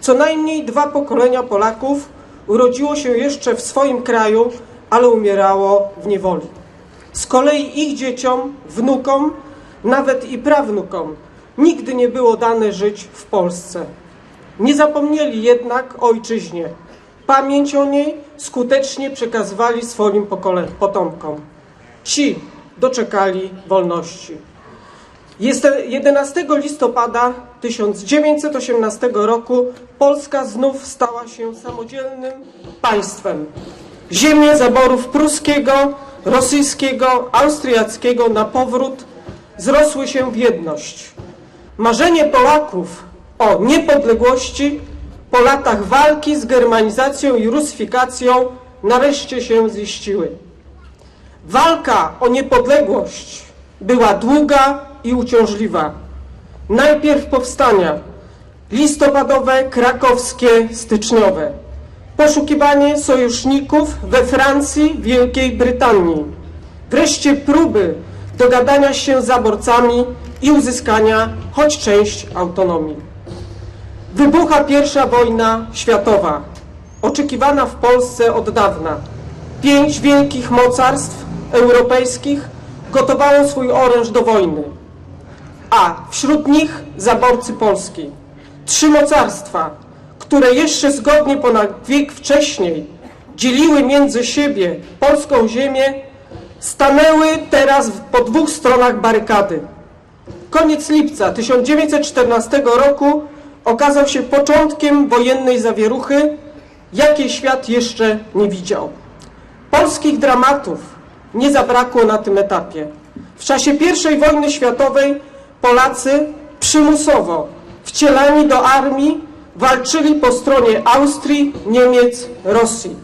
Co najmniej dwa pokolenia Polaków urodziło się jeszcze w swoim kraju, ale umierało w niewoli. Z kolei ich dzieciom, wnukom, nawet i prawnukom nigdy nie było dane żyć w Polsce. Nie zapomnieli jednak o ojczyźnie. Pamięć o niej skutecznie przekazywali swoim potomkom. Ci doczekali wolności. Jest 11 listopada 1918 roku Polska znów stała się samodzielnym państwem. Ziemie zaborów pruskiego, rosyjskiego, austriackiego na powrót zrosły się w jedność. Marzenie Polaków o niepodległości po latach walki z germanizacją i rusyfikacją nareszcie się ziściły. Walka o niepodległość była długa i uciążliwa. Najpierw powstania listopadowe, krakowskie, styczniowe. Poszukiwanie sojuszników we Francji, Wielkiej Brytanii. Wreszcie próby dogadania się z zaborcami i uzyskania choć część autonomii. Wybucha pierwsza wojna światowa, oczekiwana w Polsce od dawna. Pięć wielkich mocarstw europejskich gotowało swój oręż do wojny, a wśród nich zaborcy Polski. Trzy mocarstwa, które jeszcze zgodnie ponad wiek wcześniej dzieliły między siebie polską ziemię, stanęły teraz po dwóch stronach barykady. Koniec lipca 1914 roku okazał się początkiem wojennej zawieruchy, jakiej świat jeszcze nie widział. Polskich dramatów nie zabrakło na tym etapie. W czasie I wojny światowej Polacy przymusowo wcielani do armii walczyli po stronie Austrii, Niemiec, Rosji.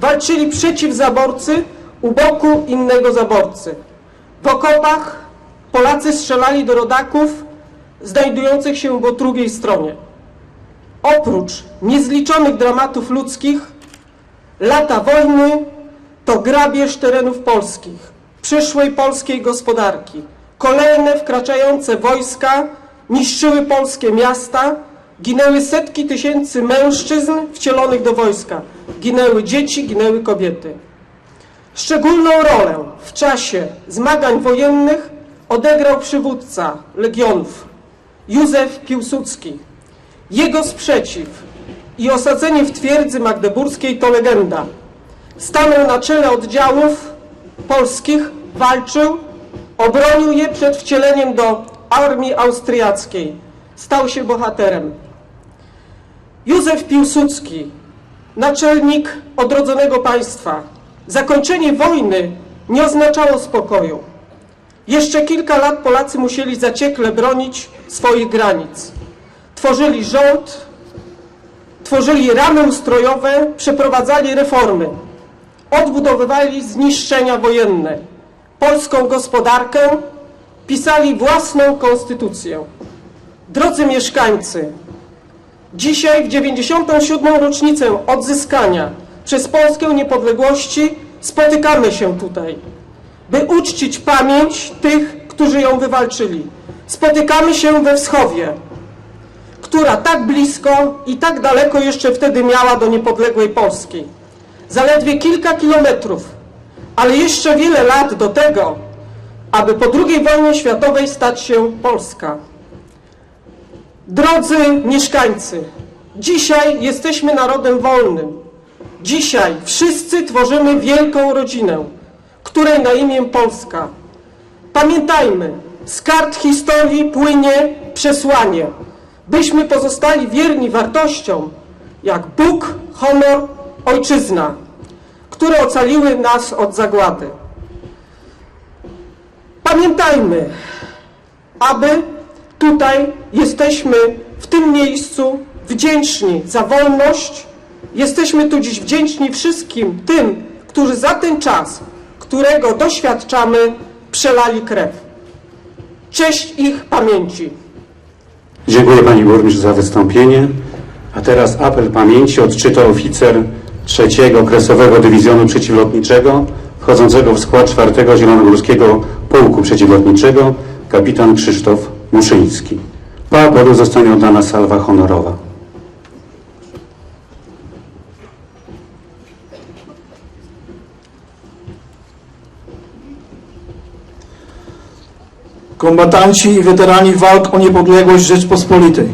Walczyli przeciw zaborcy u boku innego zaborcy. W okopach Polacy strzelali do rodaków znajdujących się po drugiej stronie. Oprócz niezliczonych dramatów ludzkich, lata wojny to grabież terenów polskich, przyszłej polskiej gospodarki. Kolejne wkraczające wojska niszczyły polskie miasta, ginęły setki tysięcy mężczyzn wcielonych do wojska, ginęły dzieci, ginęły kobiety. Szczególną rolę w czasie zmagań wojennych odegrał przywódca legionów Józef Piłsudski. Jego sprzeciw i osadzenie w twierdzy magdeburskiej to legenda. Stanął na czele oddziałów polskich, walczył, obronił je przed wcieleniem do armii austriackiej. Stał się bohaterem. Józef Piłsudski, naczelnik odrodzonego państwa. Zakończenie wojny nie oznaczało spokoju. Jeszcze kilka lat Polacy musieli zaciekle bronić swoich granic. Tworzyli rząd, tworzyli ramy ustrojowe, przeprowadzali reformy. Odbudowywali zniszczenia wojenne, polską gospodarkę, pisali własną konstytucję. Drodzy mieszkańcy, dzisiaj w 97. rocznicę odzyskania przez Polskę niepodległości spotykamy się tutaj, by uczcić pamięć tych, którzy ją wywalczyli. Spotykamy się we Wschowie, która tak blisko i tak daleko jeszcze wtedy miała do niepodległej Polski. Zaledwie kilka kilometrów, ale jeszcze wiele lat do tego, aby po II wojnie światowej stać się Polska. Drodzy mieszkańcy, dzisiaj jesteśmy narodem wolnym. Dzisiaj wszyscy tworzymy wielką rodzinę, której na imię Polska. Pamiętajmy, z kart historii płynie przesłanie, byśmy pozostali wierni wartościom jak Bóg, honor, ojczyzna, które ocaliły nas od zagłady. Pamiętajmy, aby tutaj jesteśmy w tym miejscu wdzięczni za wolność. Jesteśmy tu dziś wdzięczni wszystkim tym, którzy za ten czas, którego doświadczamy, przelali krew. Cześć ich pamięci. Dziękuję Pani Burmistrz za wystąpienie. A teraz apel pamięci odczyta oficer trzeciego Okresowego Dywizjonu Przeciwlotniczego wchodzącego w skład czwartego Zielonogórskiego Pułku Przeciwlotniczego kapitan Krzysztof Muszyński. Po apelu zostanie oddana salwa honorowa. Kombatanci i weterani walk o niepodległość Rzeczpospolitej.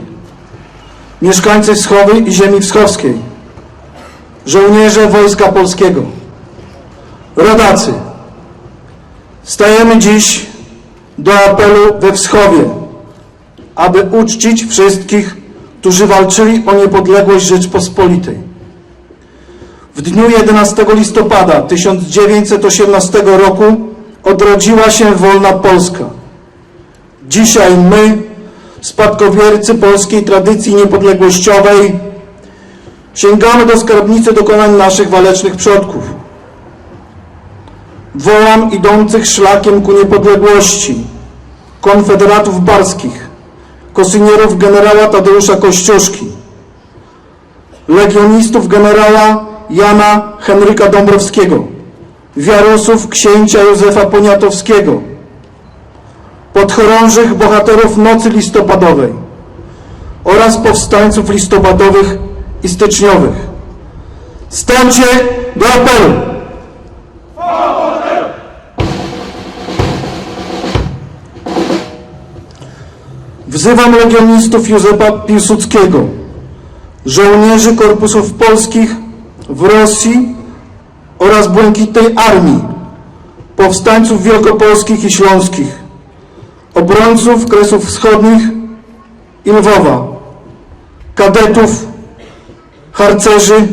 Mieszkańcy Wschowy i ziemi wschoskiej żołnierze Wojska Polskiego, rodacy, stajemy dziś do apelu we Wschowie, aby uczcić wszystkich, którzy walczyli o niepodległość Rzeczpospolitej. W dniu 11 listopada 1918 roku odrodziła się wolna Polska. Dzisiaj my, spadkobiercy polskiej tradycji niepodległościowej, sięgamy do skarbnicy dokonań naszych walecznych przodków. Wołam idących szlakiem ku niepodległości, konfederatów barskich, kosynierów generała Tadeusza Kościuszki, legionistów generała Jana Henryka Dąbrowskiego, wiarusów księcia Józefa Poniatowskiego, podchorążych bohaterów Nocy Listopadowej oraz powstańców listopadowych i styczniowych. Stańcie do apelu! Wzywam legionistów Józefa Piłsudskiego, żołnierzy korpusów polskich w Rosji oraz Błękitnej Armii, powstańców wielkopolskich i śląskich, obrońców Kresów Wschodnich i Lwowa, kadetów, harcerzy,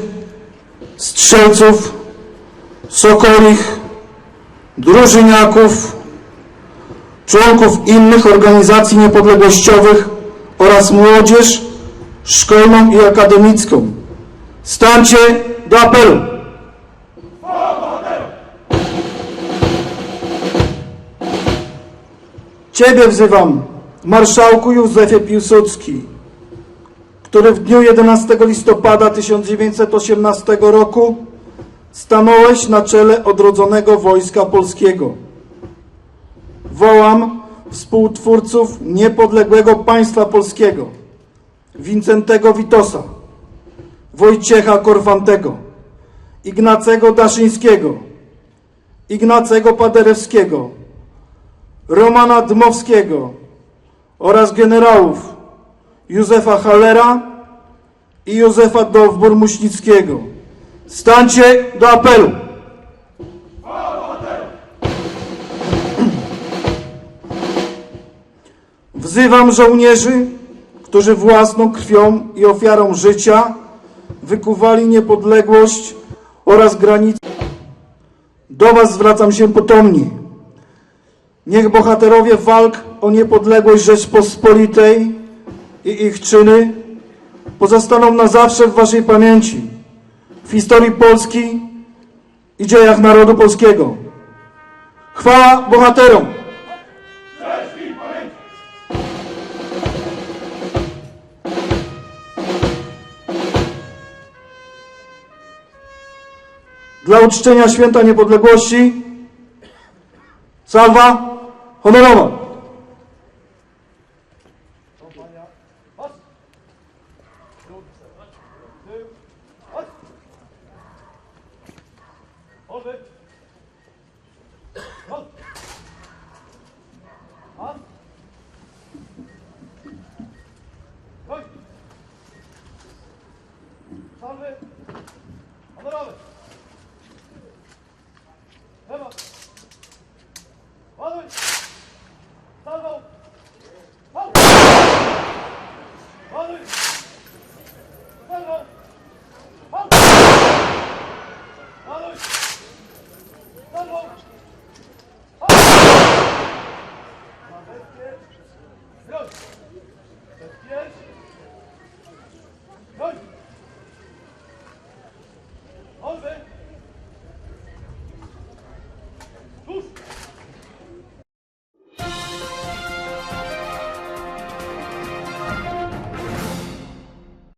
strzelców, sokorich, drużyniaków, członków innych organizacji niepodległościowych oraz młodzież szkolną i akademicką. Stańcie do apelu! Ciebie wzywam, marszałku Józefie Piłsudski, który w dniu 11 listopada 1918 roku stanąłeś na czele odrodzonego Wojska Polskiego. Wołam współtwórców niepodległego państwa polskiego, Wincentego Witosa, Wojciecha Korfantego, Ignacego Daszyńskiego, Ignacego Paderewskiego, Romana Dmowskiego oraz generałów Józefa Hallera i Józefa Dowbor-Muśnickiego. Stańcie do apelu! Wzywam żołnierzy, którzy własną krwią i ofiarą życia wykuwali niepodległość oraz granice. Do Was zwracam się potomni. Niech bohaterowie walk o niepodległość Rzeczpospolitej i ich czyny pozostaną na zawsze w Waszej pamięci, w historii Polski i dziejach narodu polskiego. Chwała bohaterom! Dla uczczenia Święta Niepodległości salwa honorowa. Sarı. Alır abi. Devam. Alır. Sar bak. Al. Alır. Sar bak. Al. Alır. Sar bak. Al. Biraz.